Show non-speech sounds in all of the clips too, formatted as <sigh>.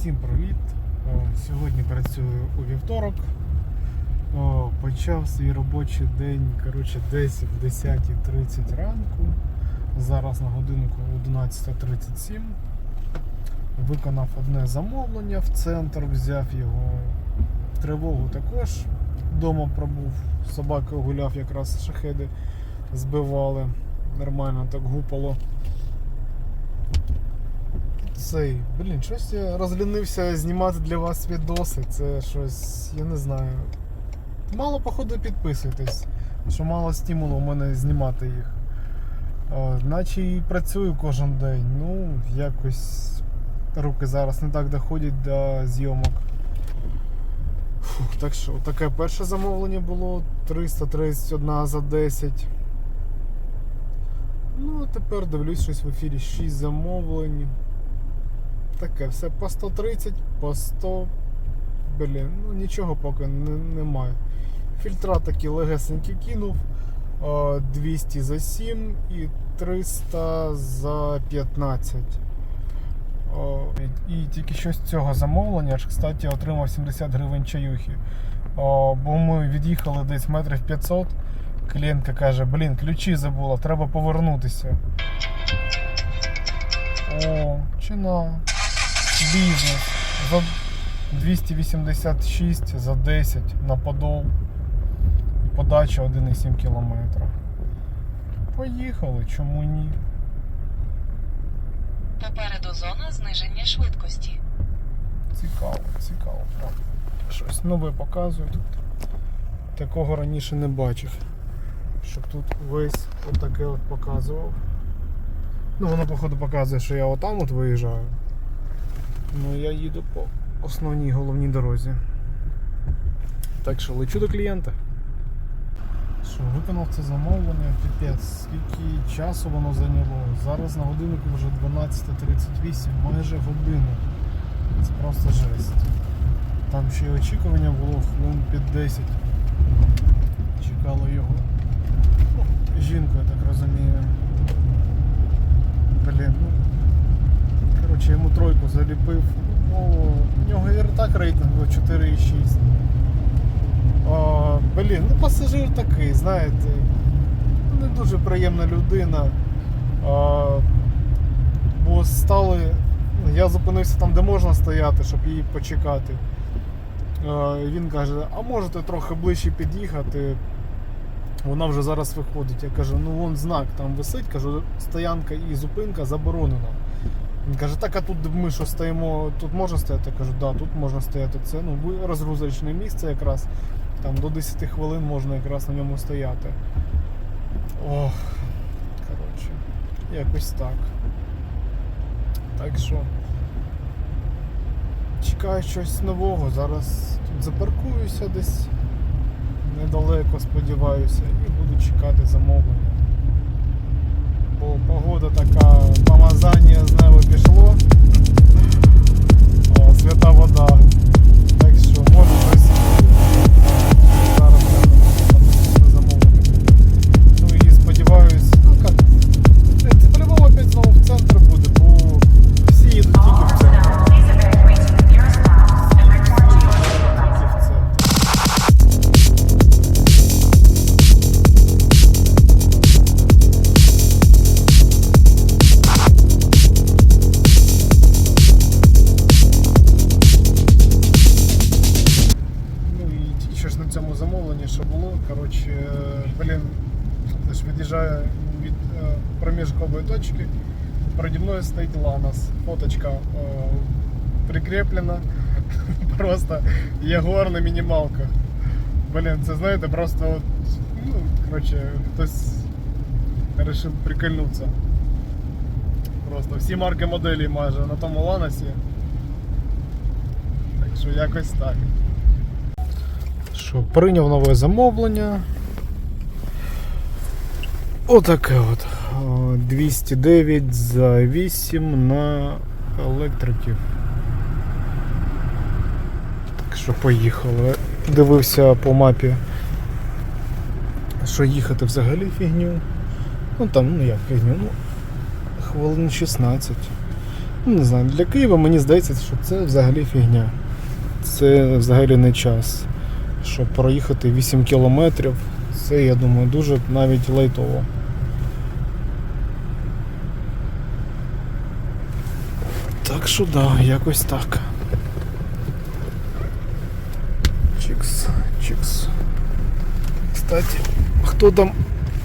Всім привіт! Сьогодні працюю у вівторок. Почав свій робочий день коротше, десь в 10.30 ранку. Зараз на годинку 11.37. Виконав одне замовлення в центр, взяв його тривогу також. Дома пробув, собакою гуляв, якраз шахеди збивали. Нормально так гупало. Цей, блін, щось я розлінився знімати для вас відоси. Це щось, я не знаю. Мало, походу, підписуєтесь, що мало стимулу у мене знімати їх. Наче і працюю кожен день. Ну, якось руки зараз не так доходять до зйомок. Фух, так що, таке перше замовлення було 331 за 10. Ну, а тепер дивлюсь щось в ефірі 6 замовлень. Таке, все по 130, по 100. Блін, ну нічого поки не, немає. Фільтра такі легесенькі кинув. 200 за 7 і 300 за 15. І, тільки що з цього замовлення, аж, кстати, отримав 70 гривень чаюхи. Бо ми від'їхали десь метрів 500. Клієнтка каже, блін, ключі забула, треба повернутися. О, чина. Бізнес. За 286 за 10 на подол. І подача 1,7 км. Поїхали, чому ні? Попереду зона зниження швидкості. Цікаво, цікаво. Щось нове показує тут. Такого раніше не бачив. Щоб тут весь отаке от показував. Ну воно походу показує, що я отам от виїжджаю. Ну я їду по основній головній дорозі. Так що лечу до клієнта. Що, виконав це замовлення, піпець, скільки часу воно зайняло. Зараз на годиннику вже 12.38, майже годину. Це просто жесть. Там ще й очікування було хвилин під 10. Чекало його. Ну, жінку, я так розумію. Блін, ну. Коротше, йому тройку заліпив. Ну, у нього і так рейтинг був 4,6. Блін, ну пасажир такий, знаєте, не дуже приємна людина. А, бо стали. Я зупинився там, де можна стояти, щоб її почекати. А, він каже, а можете трохи ближче під'їхати. Вона вже зараз виходить. Я кажу, ну вон знак там висить, кажу, стоянка і зупинка заборонена. Він каже, так а тут ми що стоїмо, тут можна стояти? Я кажу, да, тут можна стояти. Це ну, розгрузочне місце якраз. Там до 10 хвилин можна якраз на ньому стояти. Ох, коротше, якось так. Так що. Чекаю щось нового. Зараз тут запаркуюся десь недалеко, сподіваюся, і буду чекати замовлення. Бо погода така, помазання з неба пішло. Свята вода. Прикріплена. <laughs> Просто Єгор на мінімалках. Блін, це знаєте, просто от, ну, коротше, хтось вирішив прикольнутися. Просто всі марки моделі майже на тому Ланосі. Так що якось так. Що, прийняв нове замовлення. Отаке от. 209 за 8 на електриків. Що поїхали. Дивився по мапі, що їхати взагалі фігню. Ну там, ну як фігню, ну хвилин 16. Ну, не знаю, для Києва мені здається, що це взагалі фігня. Це взагалі не час. Щоб проїхати 8 кілометрів, це, я думаю, дуже навіть лайтово. Так що да, якось так. Кстати, хто там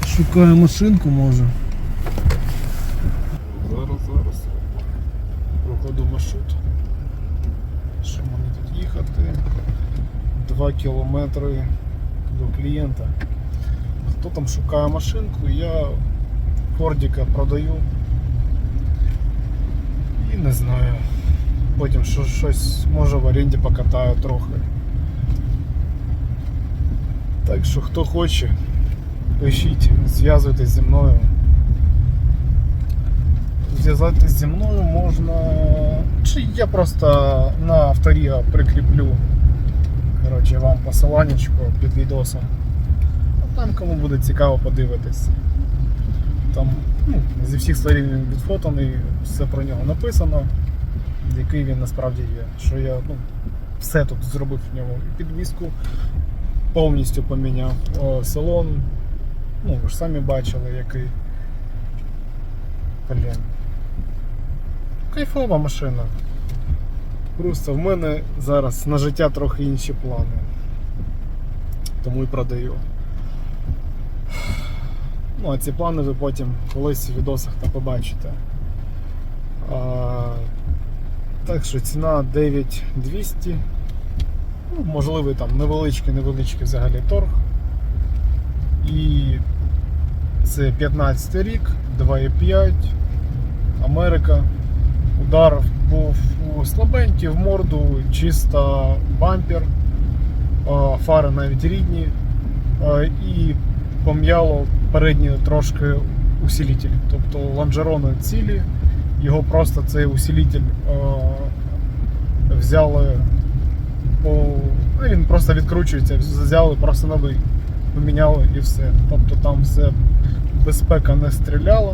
шукає машинку може? Зараз, зараз. Прокладу маршрут. Що мені тут їхати? 2 кілометри до клієнта. Хто там шукає машинку, я Фордіка продаю. І не знаю. Потім що, щось може в оренді покатаю трохи. Так що хто хоче, пишіть, зв'язуйтесь зі мною. Зв'язатись зі мною можна. Чи я просто на авторія прикріплю коротше, вам посиланнячко під відосом. А там кому буде цікаво подивитись. Там ну, зі всіх сторін він відфотаний, все про нього написано, який він насправді є. Що я ну, все тут зробив в ньому. Підвіску повністю поміняв. О, салон, ну ви ж самі бачили, який. Блін. Кайфова машина. Просто в мене зараз на життя трохи інші плани. Тому і продаю. Ну, а ці плани ви потім колись в відосах та побачите. А, так що ціна 9200. Ну, можливий там невеличкий, невеличкий взагалі торг. І це 15 рік, 2,5, Америка. Удар був у слабенький, в морду, чисто бампер, фари навіть рідні. І пом'яло передній трошки усилитель. Тобто лонжерони цілі, його просто цей усилитель взяли по. Ну, він просто відкручується, взяли просто новий, поміняли і все. Тобто там все безпека не стріляла.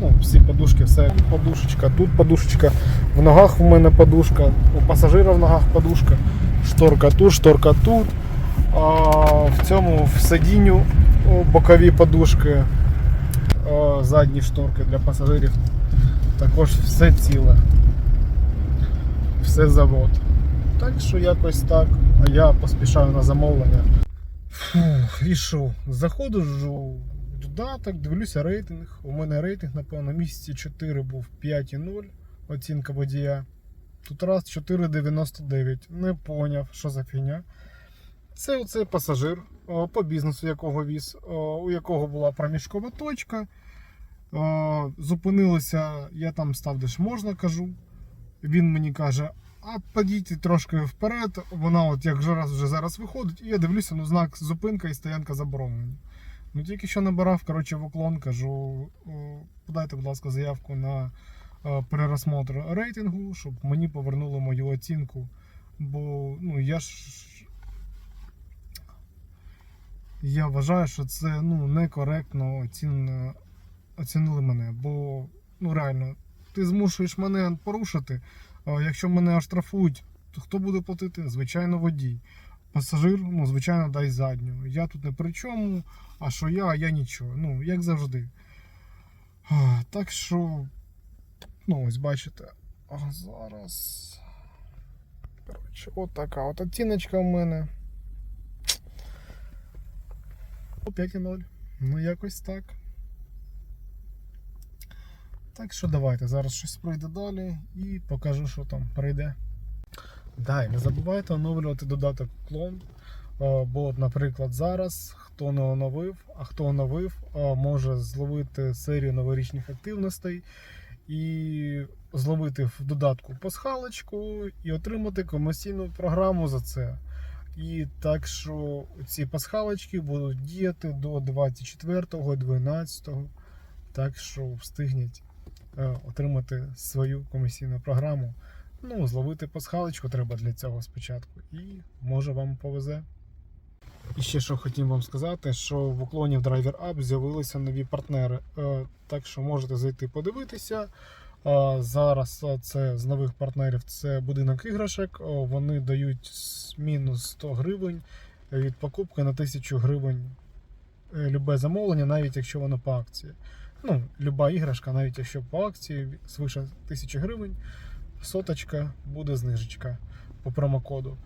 Ну, всі подушки, все. Тут подушечка, тут подушечка, в ногах в мене подушка, у пасажира в ногах подушка, шторка тут, шторка тут. А в цьому в сидінню бокові подушки, задні шторки для пасажирів. Також все ціле. Все завод. Так що якось так. А я поспішаю на замовлення. Фух, і що? Заходжу в додаток, дивлюся рейтинг. У мене рейтинг, напевно, місяці 4 був 5,0 оцінка водія. Тут раз 4,99. Не поняв, що за фігня. Це оцей пасажир по бізнесу, якого віз, у якого була проміжкова точка. Зупинилися, я там став де ж можна, кажу. Він мені каже, а подійте трошки вперед. Вона, от як вже раз вже зараз виходить, і я дивлюся, ну знак зупинка і стоянка заборонені. Ну тільки що набирав коротше, в уклон, кажу, подайте, будь ласка, заявку на е, перерозмотр рейтингу, щоб мені повернули мою оцінку. Бо ну я ж. Я вважаю, що це ну, некоректно оцін... оцінили мене. Бо ну реально, ти змушуєш мене порушити. А якщо мене оштрафують, то хто буде платити? Звичайно, водій. Пасажир, ну, звичайно, дай задню. Я тут не при чому, а що я, а я нічого. Ну, як завжди. Так що, ну, ось бачите. А зараз. Коротше, от така от оціночка в мене. О 5,0. Ну, якось так. Так що давайте, зараз щось пройде далі і покажу, що там прийде. Да, не забувайте оновлювати додаток клон. Е, Бо, наприклад, зараз хто не оновив, а хто оновив, е, може зловити серію новорічних активностей і зловити в додатку пасхалочку і отримати комерційну програму за це. І так що ці пасхалочки будуть діяти до 24-12. Так що встигніть отримати свою комісійну програму. Ну, зловити пасхалочку треба для цього спочатку. І може вам повезе. І ще що хотів вам сказати, що в уклоні в Driver App з'явилися нові партнери. Е, Так що можете зайти подивитися. Зараз це з нових партнерів це будинок іграшок. Вони дають мінус 100 гривень від покупки на 1000 гривень е, любе замовлення, навіть якщо воно по акції. Ну, люба іграшка, навіть якщо по акції свише 1000 гривень, соточка буде знижечка по промокоду.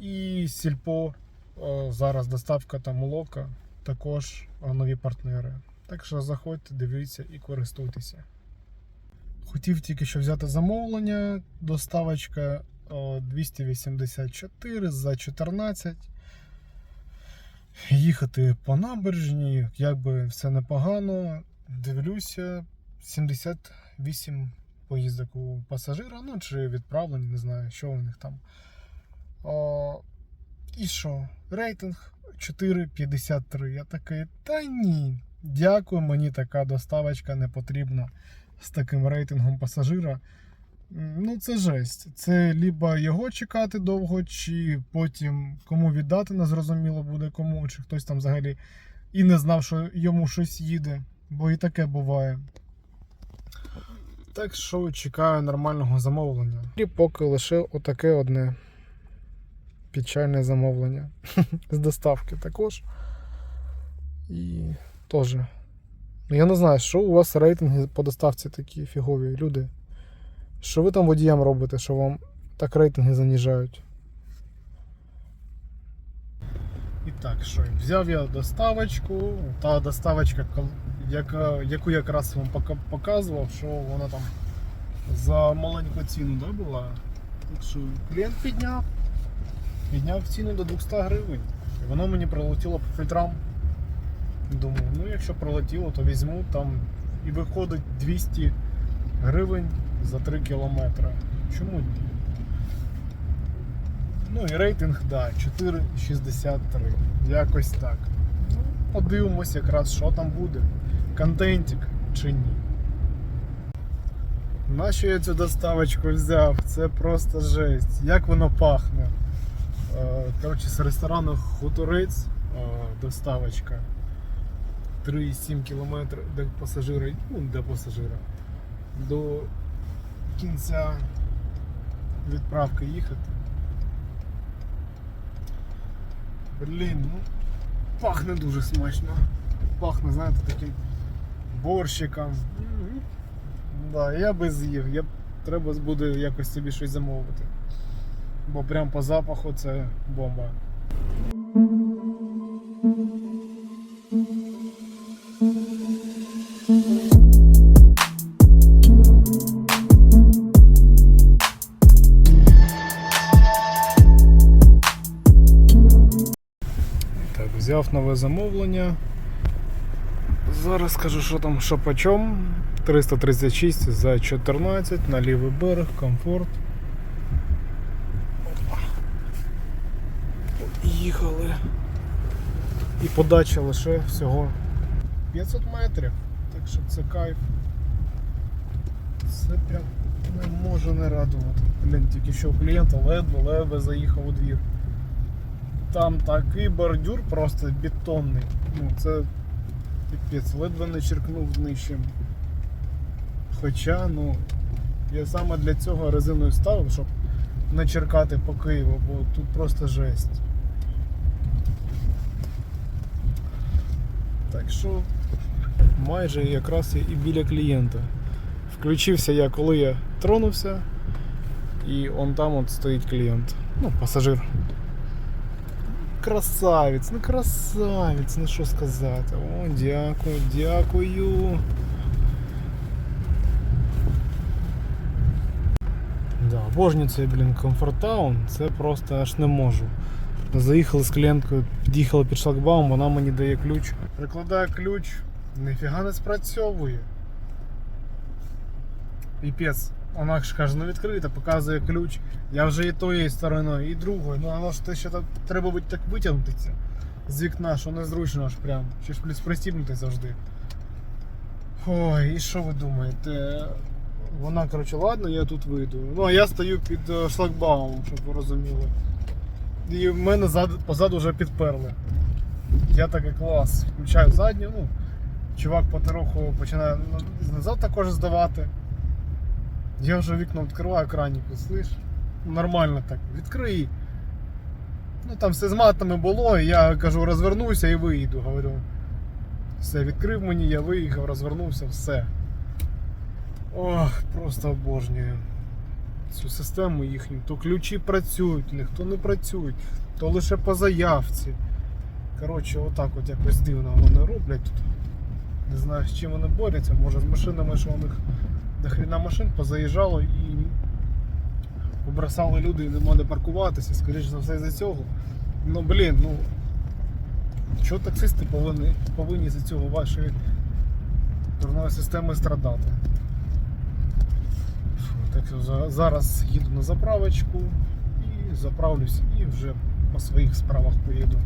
І сільпо о, зараз доставка та молока також нові партнери. Так що заходьте, дивіться і користуйтеся. Хотів тільки що взяти замовлення. Доставочка 284 за 14. Їхати по набережні, якби все непогано. Дивлюся, 78 поїздок у пасажира, ну чи відправлень, не знаю, що у них там. О, і що? Рейтинг 4,53. Я такий, та ні. Дякую, мені така доставочка не потрібна з таким рейтингом пасажира. Ну, це жесть. Це либо його чекати довго, чи потім кому віддати, незрозуміло буде кому, чи хтось там взагалі і не знав, що йому щось їде, бо і таке буває. Так що чекаю нормального замовлення. І поки лише отаке одне печальне замовлення <laughs> з доставки також. І теж. Ну, я не знаю, що у вас рейтинги по доставці такі фігові люди. Що ви там водіям робите, що вам так рейтинги заніжають? І так, що взяв я доставочку. Та доставочка, яка, яку я якраз вам показував, що вона там за маленьку ціну да, була. Так що клієнт підняв. Підняв ціну до 200 гривень. І воно мені прилетіло по фільтрам. Думаю, ну якщо прилетіло, то візьму там і виходить 200 гривень за 3 кілометри. Чому ні? Ну і рейтинг, да, 4,63. Якось так. Ну, подивимось якраз, що там буде. Контентик чи ні. Нащо я цю доставочку взяв? Це просто жесть. Як воно пахне. Е, Коротше, з ресторану Хуторець е, доставочка. 3,7 км до пасажира, ну, до пасажира. До кінця відправки їхати. Блін, ну пахне дуже смачно. Пахне, знаєте, таким борщиком. Да, я би з'їв. Я треба буде якось собі щось замовити. Бо прям по запаху це бомба. Нове замовлення. Зараз скажу, що там що почом. 336 за 14 на лівий берег, комфорт. Їхали. І подача лише всього 500 метрів. Так що це кайф. Це прям не може не радувати. Блін, тільки що клієнта ледве-ледве заїхав у двір. Там такий бордюр просто бетонний. Ну, це піпець, ледве не черкнув нижчим. Хоча, ну, я саме для цього резиною ставив, щоб не черкати по Києву, бо тут просто жесть. Так що майже якраз і біля клієнта. Включився я, коли я тронувся, і он там от стоїть клієнт. Ну, пасажир. Красавець, ну красавець, ну що сказати. О, дякую, дякую. Да, обожнюю цей, блін, комфортаун, це просто аж не можу. Заїхали з клієнткою, під'їхали під шлагбаум, вона мені дає ключ. Прикладаю ключ, ніфіга не спрацьовує. Піпець. Вона ж каже, ну відкрита, показує ключ. Я вже і тої стороною, і другою. Ну воно ж те, що там треба бути так витягнутися з вікна, що незручно аж прям. Ще ж плюс пристібнути завжди. Ой, і що ви думаєте? Вона, коротше, ладно, я тут вийду. Ну, а я стою під е, шлагбаумом, щоб ви розуміли. І в мене зад, позаду вже підперли. Я такий клас. Включаю задню, ну, чувак по таруху починає ну, назад також здавати. Я вже вікно відкриваю, краніку, слиш? Нормально так. Відкрий. Ну там все з матами було, і я кажу, розвернуся і виїду. Говорю. Все, відкрив мені, я виїхав, розвернувся, все. Ох, просто обожнюю цю систему їхню. То ключі працюють, них, не працюють, то лише по заявці. Коротше, отак от якось дивно вони роблять тут. Не знаю, з чим вони борються. Може з машинами, що у них до хрена машин позаїжджало і побросали люди і нема де паркуватися, скоріш за все за цього. Ну блін, ну що таксисти повинні, повинні за цього вашої дурної системи страдати. Так що зараз їду на заправочку і заправлюсь і вже по своїх справах поїду.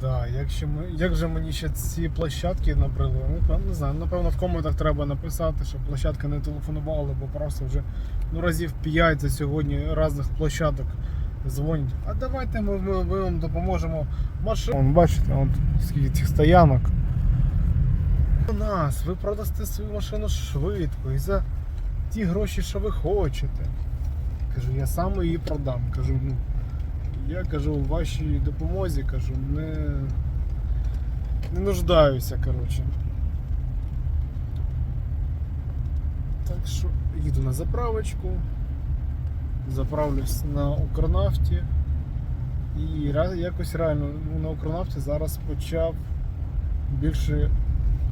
Да, як, ще ми, як же мені ще ці площадки набрили? Ну, не знаю, напевно, в коментах треба написати, що площадка не телефонувала, бо просто вже ну, разів 5 за сьогодні різних площадок дзвонять. А давайте ми, ми, ми вам допоможемо машину. Вон, бачите, вон скільки цих стоянок. У нас, ви продасте свою машину швидко і за ті гроші, що ви хочете. Кажу, я сам її продам. Кажу, ну. Я кажу, у вашій допомозі кажу, не, не нуждаюся, коротше. Так що їду на заправочку, заправлюсь на Укрнафті. І якось реально ну, на Укрнафті зараз почав більше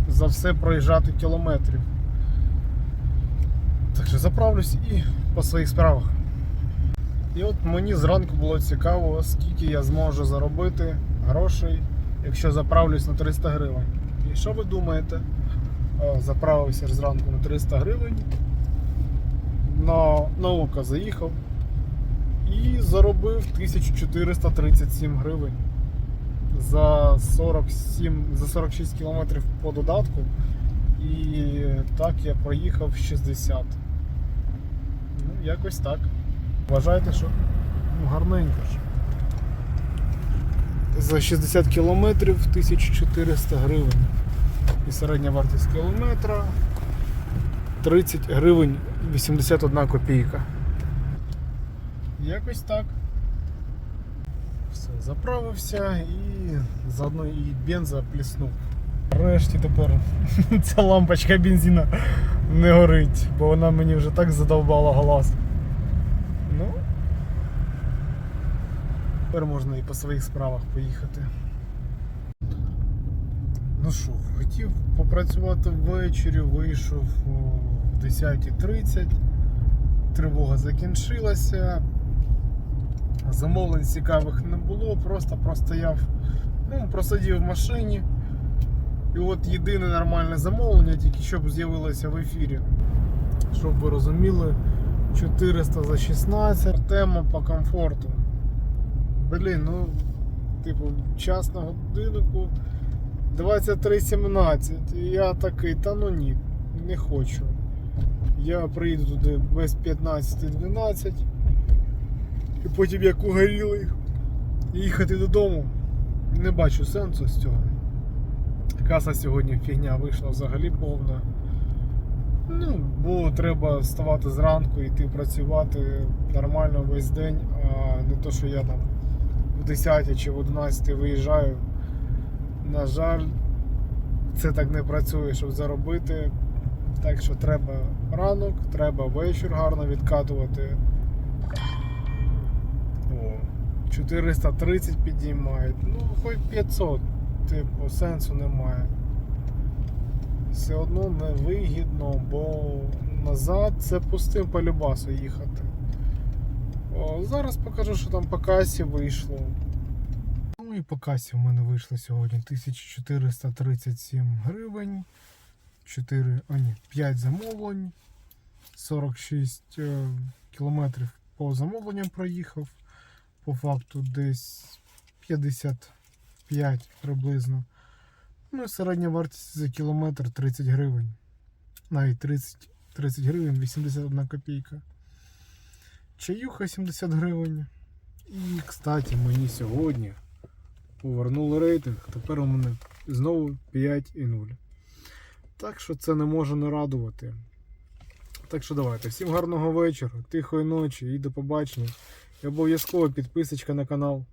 за все проїжджати кілометрів. Так що заправлюсь і по своїх справах. І от мені зранку було цікаво, скільки я зможу заробити грошей, якщо заправлюсь на 300 гривень. І що ви думаєте? Заправився зранку на 300 гривень. На, на око заїхав і заробив 1437 гривень за 47, за 46 кілометрів по додатку. І так я проїхав 60. Ну, якось так. Вважайте, що ну, гарненько ж. За 60 кілометрів 1400 гривень. І середня вартість кілометра 30 гривень 81 копійка. Якось так. Все, заправився і заодно і бенза пліснув. Нарешті тепер <laughs> ця лампочка бензина не горить, бо вона мені вже так задовбала глаз. Ну, тепер можна і по своїх справах поїхати. Ну що, хотів попрацювати ввечері, вийшов о 10.30. Тривога закінчилася. Замовлень цікавих не було, просто простояв, ну, просидів в машині. І от єдине нормальне замовлення, тільки щоб з'явилося в ефірі. Щоб ви розуміли, 400 за 16. Тема по комфорту. Блін, ну, типу, час на годиннику 23.17. І я такий, та ну ні, не хочу. Я приїду туди без 15.12. І потім як угорілий їхати додому. Не бачу сенсу з цього. Каса сьогодні фігня вийшла взагалі повна. Ну, бо треба вставати зранку, йти працювати нормально весь день, а не то, що я там 10 чи в 11 виїжджаю. На жаль, це так не працює, щоб заробити. Так що треба ранок, треба вечір гарно відкатувати. О, 430 підіймають. Ну, хоч 500, типу, сенсу немає все одно невигідно, бо назад це пустим по любасу їхати. Зараз покажу, що там по касі вийшло. Ну і по касі в мене вийшло сьогодні 1437 гривень. 4, а ні, 5 замовлень. 46 е, кілометрів по замовленням проїхав. По факту десь 55 приблизно. Ну і середня вартість за кілометр 30 гривень. Навіть 30, 30 гривень 81 копійка. Чаюха 70 гривень. І, кстати, мені сьогодні повернули рейтинг. Тепер у мене знову 5,0. Так що це не може не радувати. Так що давайте, всім гарного вечора, тихої ночі і до побачення. І обов'язково підписочка на канал.